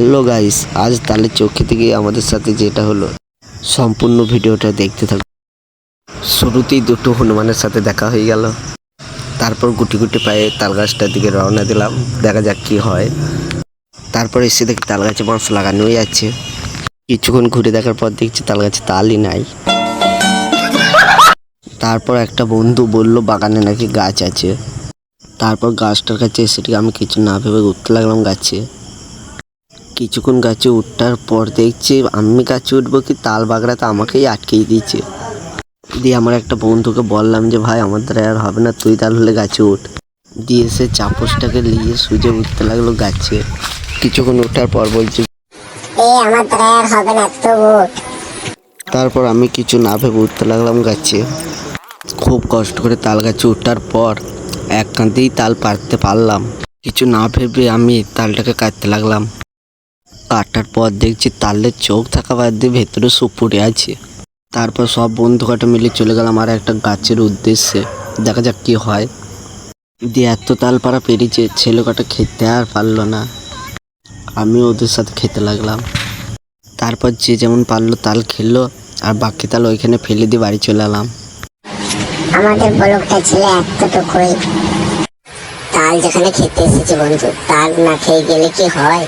Hello guys, আজ তালের চোখে থেকে আমাদের সাথে যেটা হলো, সম্পূর্ণ ভিডিওটা দেখতে থাকো। শুরুতেই দুটো হনুমানের সাথে দেখা হয়ে গেল। তারপর গুটি গুটি পায়ে তাল গাছটার দিকে রওনা দিলাম, দেখা যাক কি হয়। তারপর এসে দেখি তাল গাছে বাঁশ লাগানোই আছে। কিছুক্ষণ ঘুরে দেখার পর দেখছি তাল গাছে তালই নাই। তারপর একটা বন্ধু বলল, বাগানে নাকি গাছ আছে। তারপর গাছটার কাছে এসে আমি কিছু না ভেবে উঠতে লাগলাম গাছে। কিছুক্ষণ গাছে উঠার পর দেখছি আমি গাছে উঠবো কি তাল বাগড়া তো আমাকেই আটকেই দিয়েছে। দিয়ে আমার একটা বন্ধুকে বললাম যে ভাই আমার দ্বারা আর হবে না তুই তাহলে গাছে উঠ। দিয়ে সে চাপসটাকে নিয়ে সুজে উঠতে লাগল গাছে। কিছুক্ষণ ওঠার পর বলছে এ আমার দ্বারা আর হবে না তারপর আমি কিছু না ভেবে উঠতে লাগলাম গাছে। খুব কষ্ট করে তাল গাছে ওঠার পর এক কান্তেই তাল পারতে পারলাম। কিছু না ভেবে আমি তালটাকে কাটতে লাগলাম। কাটার পর দেখছি তালের চোখ থাকা বাদ দিয়ে ভেতরে সুপুরে আছে। তারপর সব বন্ধু কাটা মিলে চলে গেলাম আর একটা গাছের উদ্দেশ্যে। দেখা যাক কি হয়। দিয়ে এত তাল পাড়া পেরিয়েছে, ছেলে কটা খেতে আর পারল না। আমি ওদের সাথে খেতে লাগলাম। তারপর যে যেমন পারল তাল খেললো, আর বাকি তাল ওইখানে ফেলে দিয়ে বাড়ি চলে এলাম। আমাদের বলকটা ছিল এতটুকুই। তাল যেখানে খেতে এসেছে বন্ধু, তাল না খেয়ে গেলে কি হয়?